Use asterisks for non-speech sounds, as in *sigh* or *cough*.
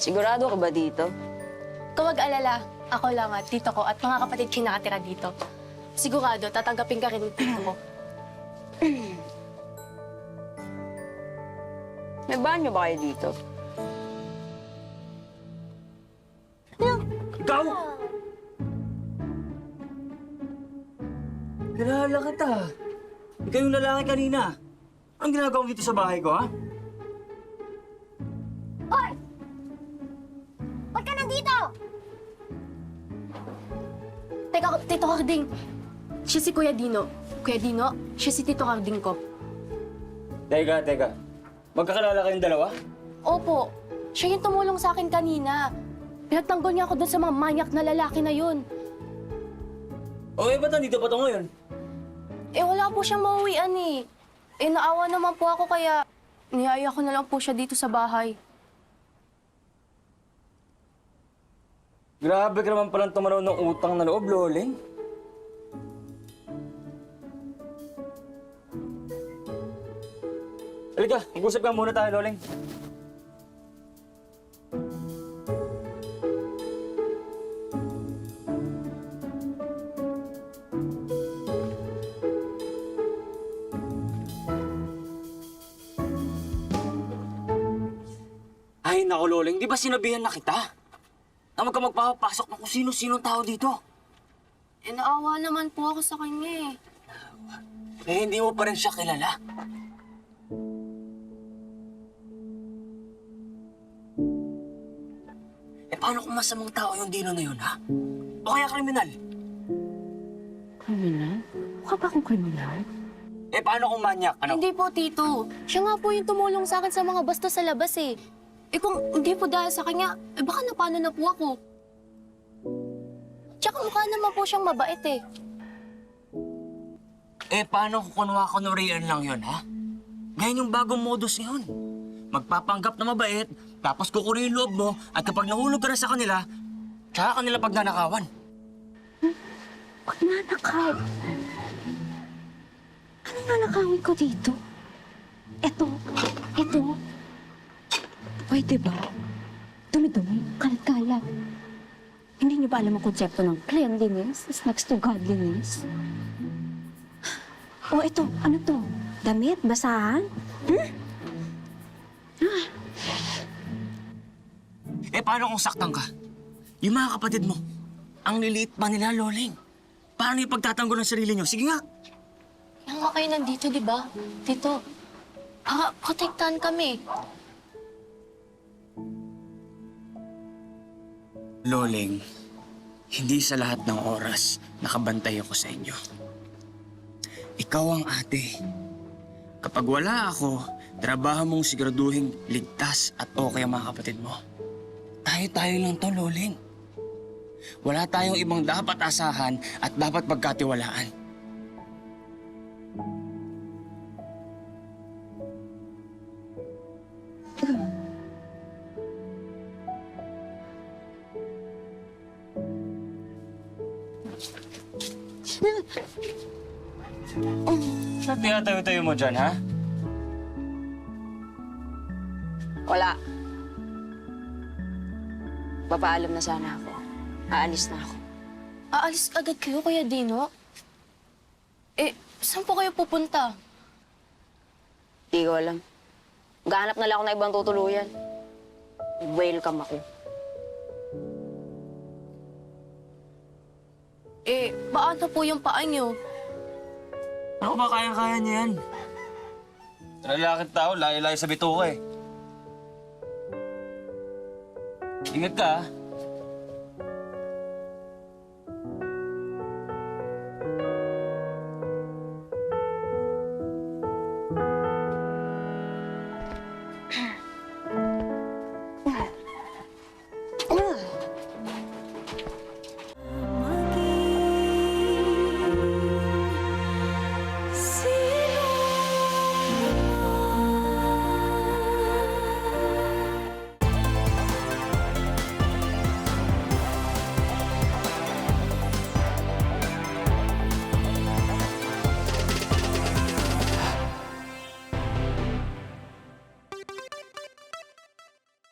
Sigurado ka ba dito? Kawag alala, ako lang at tito ko at mga kapatid ko nakatira dito. Sigurado, tatanggapin ka rin ng tito ko. May banyo ba kayo dito? Ikaw? Kilala kita. Ikaw yung lalaki kanina. Anong ginagawa mo dito sa bahay ko, ha? Teka, Tito Carding. Siya si Kuya Dino. Kuya Dino, siya si Tito Carding ko. Teka, teka. Magkakilala kayong dalawa? Opo, siya yung tumulong sa akin kanina. Pinagtanggol niya ako doon sa mga manyak na lalaki na yun. O eh, ba't nandito pa to ngayon? Eh, wala po siyang mauwian eh. Eh, naawa naman po ako kaya niyaya ko na lang po siya dito sa bahay. Grabe ka naman palang tumanaw ng utang na loob, Loling. Halika, mag-usap ka muna tayo, Loling. Ay, naku, Loling. Di ba sinabihan na kita? Na huwag ka magpapasok ng kung sino-sinong tao dito. Eh, naawa naman po ako sa kanya eh. Eh, hindi mo pa rin siya kilala. Eh, paano kung masamang tao yung Dino na yun, ha? O kaya kriminal? Kriminal? Mukha ba akong kriminal? Eh, paano kung manyak? Ano? Hindi po, Tito. Siya nga po yung tumulong sa akin sa mga basta sa labas eh. Eh kung hindi po dahil sa kanya, eh baka napano na po ako. Tsaka mukha naman po siyang mabait eh. Eh, paano kung kunwa kunwarian lang yun, ha? Ngayon yung bagong modus yun. Magpapanggap na mabait, tapos kukunin yung loob mo, at kapag nahulog ka na sa kanila, tsaka kanila pagnanakawan. Pag nanakaw. Anong nanakawin ko dito? Eto, eto. Pwede ba? Dumi-dumi, kalat-kalat. Hindi niyo ba alam ang konsepto ng cleanliness is next to godliness? *sighs* O ito, ano to? Damit? Basahan? Eh, paano kung saktan ka? Yung mga kapatid mo, ang liliit pa nila, Loling. Paano yung pagtatanggol ng sarili nyo? Sige nga. Kaya nga kayo nandito, di ba? Tito, para protektahan kami. Loling, hindi sa lahat ng oras nakabantay ako sa inyo. Ikaw ang ate. Kapag wala ako, trabaho mong siguraduhin ligtas at okay ang mga kapatid mo. Tayo-tayo lang to, Loling. Wala tayong ibang dapat asahan at dapat pagkatiwalaan. Ba't tinatayo-tayo mo dyan, ha? Wala. Papaalam na sana ako. Aalis na ako. Aalis agad kayo, Kuya Dino? Eh, saan po kayo pupunta? Di ko alam. Gahanap na lang ako ng ibang tutuluyan. Welcome ako. Eh, paano po yung paa niyo? Ako ba kayang-kaya niya yan? Lalakit tao, layo-layo sa bituka eh. Ingat ka, ha?